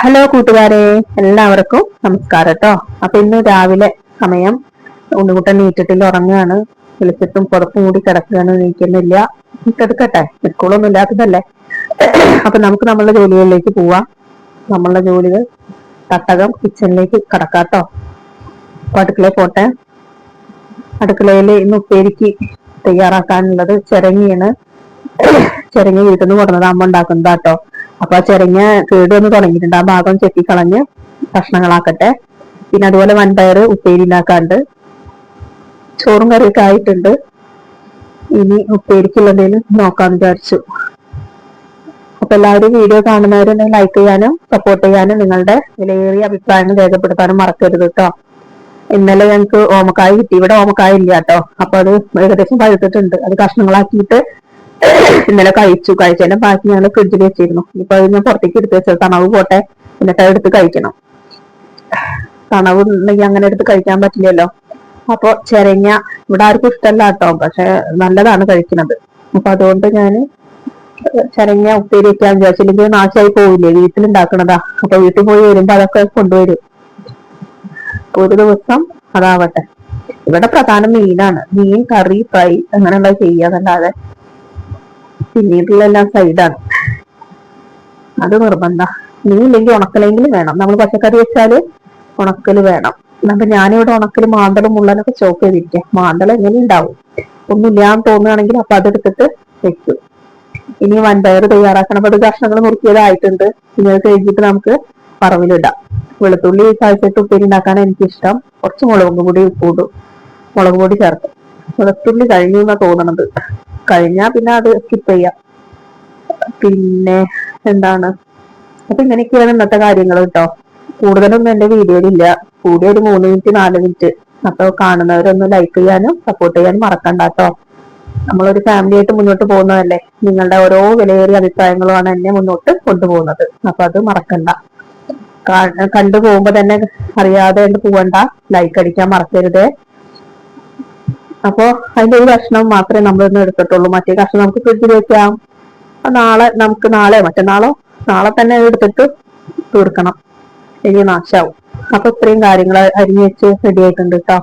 Hello കൂട്ടുകാരെ എല്ലാവർക്കും നമസ്കാരം കേട്ടോ അപ്പൊ ഇന്ന് രാവിലെ സമയം ഉണ്ണിക്കുട്ടൻ നീറ്റിട്ടിൽ ഉറങ്ങുകയാണ്. വിളിച്ചിട്ടും പുറത്തും കൂടി കിടക്കുകയാണ് നീക്കുന്നില്ല കിടക്കട്ടെ സ്കൂളൊന്നും ഇല്ലാത്തതല്ലേ? അപ്പൊ നമുക്ക് നമ്മളുടെ ജോലികളിലേക്ക് പോവാം. നമ്മളുടെ ജോലികൾ തട്ടകം കിച്ചണിലേക്ക് കടക്കാട്ടോ അപ്പൊ അടുക്കളയിൽ പോട്ടെ. അടുക്കളയിൽ ഇന്ന് ഉപ്പേരിക്ക് തയ്യാറാക്കാനുള്ളത് ചിരങ്ങിയാണ്. ചിരങ്ങി വീട്ടിൽ നിന്ന് കൊടുന്നത് അമ്മ ഉണ്ടാക്കുന്നതാട്ടോ അപ്പൊ ആ ചിരങ്ങ കേട് വന്ന് തുടങ്ങിയിട്ടുണ്ട്. ആ ഭാഗം ചെത്തിക്കളഞ്ഞ് കഷ്ണങ്ങളാക്കട്ടെ. പിന്നെ അതുപോലെ വൻപയർ ഉപ്പേരി ഉണ്ടാക്കാണ്ട് ചോറും കറിയൊക്കെ ആയിട്ടുണ്ട്. ഇനി ഉപ്പേരിക്കുള്ളതിന് നോക്കാന്ന് വിചാരിച്ചു. അപ്പൊ എല്ലാവരും വീഡിയോ കാണുന്നവരെ ലൈക്ക് ചെയ്യാനും സപ്പോർട്ട് ചെയ്യാനും നിങ്ങളുടെ വിലയേറിയ അഭിപ്രായങ്ങൾ രേഖപ്പെടുത്താനും മറക്കരുത് കേട്ടോ ഇന്നലെ ഞങ്ങൾക്ക് ഓമക്കായ കിട്ടി. ഇവിടെ ഓമക്കായ ഇല്ല കേട്ടോ അപ്പൊ അത് ഏകദേശം പഴുത്തിട്ടുണ്ട്. അത് കഷ്ണങ്ങളാക്കിയിട്ട് ഇന്നലെ കഴിച്ചു കഴിച്ചതിന്റെ ബാക്കി ഞങ്ങൾ ഫ്രിഡ്ജിൽ വെച്ചിരുന്നു. ഇപ്പൊ അത് ഞാൻ പുറത്തേക്ക് എടുത്ത് വെച്ചത്. തണവ് പോട്ടെ എന്നിട്ട് എടുത്ത് കഴിക്കണം. തണവ് ഉണ്ടെങ്കിൽ അങ്ങനെ എടുത്ത് കഴിക്കാൻ പറ്റില്ലല്ലോ. അപ്പൊ ചെരങ്ങ ഇവിടെ ആർക്കും ഇഷ്ടമല്ല കേട്ടോ. പക്ഷെ നല്ലതാണ് കഴിക്കുന്നത്. അപ്പൊ അതുകൊണ്ട് ഞാൻ ചെരങ്ങ ഉപ്പേരി വെക്കാൻ വിചാരിച്ചില്ലെങ്കിൽ നാശമായി പോവില്ലേ? വീട്ടിലുണ്ടാക്കണതാ അപ്പൊ വീട്ടിൽ പോയി വരുമ്പോ അതൊക്കെ കൊണ്ടുവരും. ഒരു ദിവസം അതാവട്ടെ. ഇവിടെ പ്രധാനം മീനാണ്. മീൻ കറി ഫ്രൈ അങ്ങനെയുള്ള ചെയ്യാന്നല്ലാതെ പിന്നീടുള്ള സൈഡാണ്. അത് നിർബന്ധ. നീ ഇല്ലെങ്കിൽ ഉണക്കലെങ്കിലും വേണം. നമ്മൾ പച്ചക്കറി വെച്ചാൽ ഉണക്കൽ വേണം. അപ്പൊ ഞാനിവിടെ ഉണക്കൽ മാന്തളും മുള്ളനൊക്കെ ചോക്ക് ചെയ്തിരിക്കാം. മാന്തളം എങ്ങനെ ഉണ്ടാവും? ഒന്നുമില്ലാന്ന് തോന്നുകയാണെങ്കിൽ അപ്പൊ അതെടുത്തിട്ട് വെക്കും. ഇനി വൻപയർ തയ്യാറാക്കണം. അത് കഷ്ണങ്ങൾ നുറുക്കിയതായിട്ടുണ്ട്. ഇനി അത് കഴിഞ്ഞിട്ട് നമുക്ക് പറവിലിടാം വെളുത്തുള്ളി ചതച്ചിട്ട് ഉപ്പേരി ഉണ്ടാക്കാൻ എനിക്കിഷ്ടം. കുറച്ച് മുളക് കൂടി ഉപ്പിടും മുളക് പൊടി ചേർക്കും. വെളുത്തുള്ളി കഴിഞ്ഞു എന്നാ തോന്നണത്. കഴിഞ്ഞാ പിന്നെ അത് സ്കിപ്പ് ചെയ്യാം. പിന്നെ എന്താണ്? അപ്പൊ ഇങ്ങനെയൊക്കെയാണ് ഇന്നത്തെ കാര്യങ്ങൾ കേട്ടോ കൂടുതലൊന്നും എന്റെ വീഡിയോയിലില്ല കൂടി ഒരു മൂന്ന് മിനിറ്റ് നാല് മിനിറ്റ് അപ്പൊ കാണുന്നവരൊന്ന് ലൈക്ക് ചെയ്യാനും സപ്പോർട്ട് ചെയ്യാനും മറക്കണ്ട കേട്ടോ നമ്മളൊരു ഫാമിലി ആയിട്ട് മുന്നോട്ട് പോകുന്നതല്ലേ? നിങ്ങളുടെ ഓരോ വിലയേറിയ അഭിപ്രായങ്ങളുമാണ് എന്നെ മുന്നോട്ട് കൊണ്ടുപോകുന്നത്. അപ്പൊ അത് മറക്കണ്ട. കണ്ടു പോകുമ്പോ തന്നെ അറിയാതെ പോകണ്ട ലൈക്ക് അടിക്കാൻ മറക്കരുത്. അപ്പോ അതിന്റെ ഒരു കഷ്ണം മാത്രമേ നമ്മൾ ഇന്ന് എടുത്തിട്ടുള്ളൂ. മറ്റേ കഷ്ണം നമുക്ക് ഫ്രിഡ്ജിൽ വെക്കാം. നാളെ നമുക്ക് നാളെ മറ്റന്നാളോ നാളെ? തന്നെ എടുത്തിട്ട് തീർക്കണം. ഇനി നാശാവും. അപ്പൊ ഇത്രയും കാര്യങ്ങൾ അരിഞ്ഞു വെച്ച് റെഡി ആയിട്ടുണ്ട് കേട്ടോ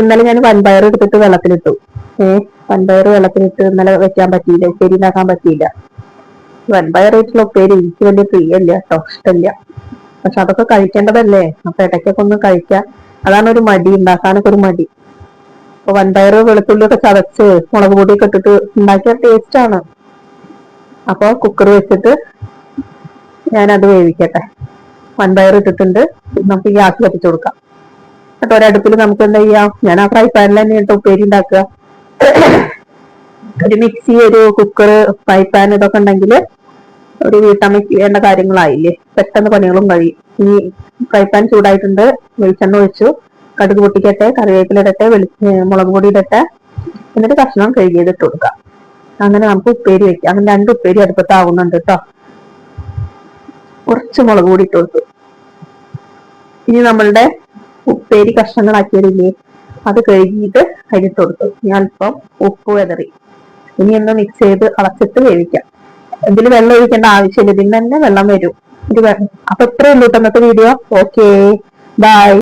ഇന്നലെ ഞാൻ വൻപയർ എടുത്തിട്ട് വെള്ളത്തിലിട്ടു. ഏ വൻപയർ വെള്ളത്തിലിട്ട് ഇന്നലെ വെക്കാൻ പറ്റിയില്ല. ഉപ്പേരി ഉണ്ടാക്കാൻ പറ്റിയില്ല. വൻപയർ വെച്ചുള്ള ഉപ്പേരി എനിക്ക് വലിയ പ്രിയല്ല കേട്ടോ ഇഷ്ടമില്ല. പക്ഷെ അതൊക്കെ കഴിക്കേണ്ടതല്ലേ? അപ്പൊ ഇടയ്ക്കൊക്കെ ഒന്ന് കഴിക്കാം. അതാണ് ഒരു മടി. ഉണ്ടാക്കാനൊക്കെ ഒരു മടി. അപ്പൊ വൻപയർ വെളുത്തുള്ളി ഒക്കെ ചതച്ച് മുളക് പൊടിയൊക്കെ ഇട്ടിട്ട് ഉണ്ടാക്കിയ ടേസ്റ്റ് ആണ്. അപ്പൊ കുക്കർ വെച്ചിട്ട് ഞാൻ ഞാനത് വേവിക്കട്ടെ. വൻപയർ ഇട്ടിട്ടുണ്ട്. നമുക്ക് ഗ്യാസ് കത്തിച്ചു കൊടുക്കാം. എന്നിട്ട് ഒരടുപ്പിൽ നമുക്ക് എന്താ ചെയ്യാം? ഞാൻ ആ ഫ്രൈ പാനിൽ തന്നെ ഇട്ട് ഉപ്പേരി ഉണ്ടാക്കുക. ഒരു മിക്സി ഒരു കുക്കർ ഫ്രൈ പാൻ ഇതൊക്കെ ഉണ്ടെങ്കിൽ ഒരു വീട്ടമ്മയ്ക്ക് വേണ്ട കാര്യങ്ങളായില്ലേ? പെട്ടെന്ന് പണികളും കഴിയും. ഇനി ഫ്രൈ പാൻ ചൂടായിട്ടുണ്ട്. വെളിച്ചെണ്ണ ഒഴിച്ചു. കടുക് പൊട്ടിക്കട്ടെ കറിവേപ്പില ഇടട്ടെ വെളി മുളക് പൊടി ഇടട്ടെ എന്നിട്ട് കഷ്ണം കഴുകി ഇട്ട് കൊടുക്കാം അങ്ങനെ നമുക്ക് ഉപ്പേരി വെക്കാം. അങ്ങനെ രണ്ട് ഉപ്പേരി അടുപ്പത്താവുന്നുണ്ട് കേട്ടോ കുറച്ച് മുളക് പൊടി ഇട്ട് കൊടുത്തു. ഇനി നമ്മളുടെ ഉപ്പേരി കഷ്ണങ്ങളാക്കിയതില്ലേ അത് കഴുകിയിട്ട് അരിട്ട് കൊടുത്തു. ഞാൻ അല്പം ഉപ്പ് വെതറി. ഇനി ഒന്ന് മിക്സ് ചെയ്ത് അളച്ചിട്ട് വേവിക്കാം. ഇതിൽ വെള്ളം ഒഴിക്കേണ്ട ആവശ്യമില്ല. ഇതിൽ തന്നെ വെള്ളം വരും. ഇത് അപ്പൊ ഇത്രയുള്ളൂ ഇന്നത്തെ വീഡിയോ ഓക്കേ ബൈ